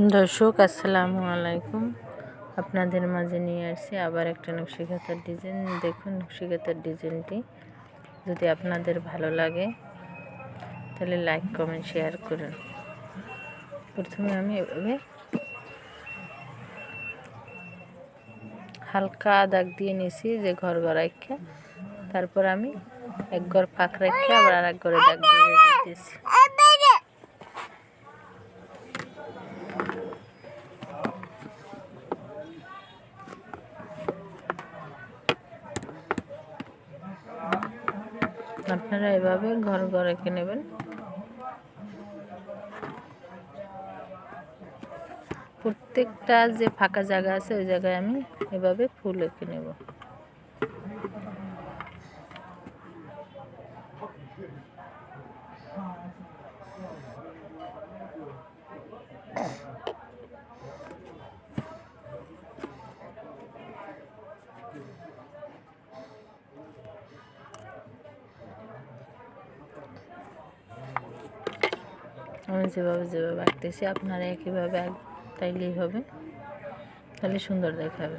দর্শক, আসসালামু আলাইকুম। আপনাদের মাঝে নিয়ে আসছি আবার একটা নকশিকাতার ডিজাইন। দেখুন নকশিকাতার ডিজাইনটি। যদি আপনাদের ভালো লাগে, তাহলে লাইক, কমেন্ট, শেয়ার করুন। প্রথমে আমি এভাবে হালকা দাগ দিয়ে নিছি যে ঘর গড়াইকে তারপর আমি এক ঘর ফাঁক রেখে আবার আর এক ঘরে দাগ দিয়ে দিতেছি আপনারা এভাবে ঘর ঘর এঁকে নেবেন। প্রত্যেকটা যে ফাঁকা জায়গা আছে, ওই জায়গায় আমি এভাবে ফুল এঁকে নেব। আমি যেভাবে যেভাবে আঁকতেছি আপনারা একইভাবে তাইলেই হবে। তাহলে সুন্দর দেখাবে।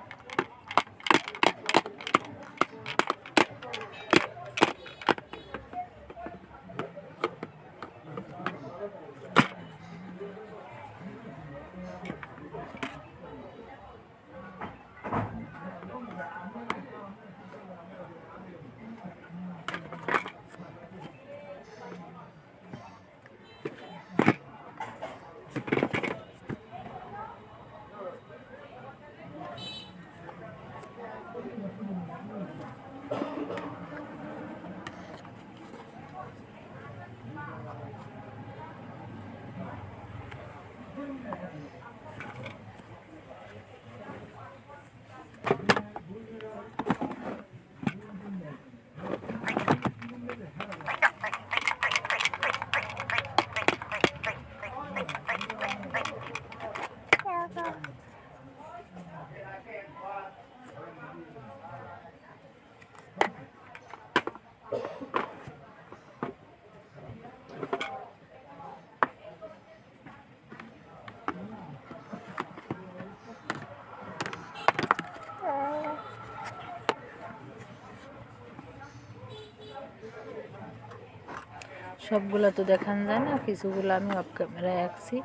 সবগুলো তো দেখান যায় না কিছুগুলো আমি অফ ক্যামেরায় আঁকছি।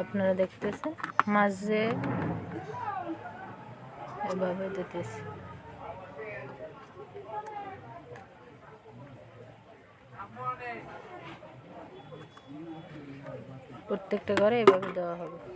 আপনারা দেখতেছেন? মাঝে এভাবে দিতেছি। প্রত্যেকটা ঘরে এভাবে দেওয়া হবে।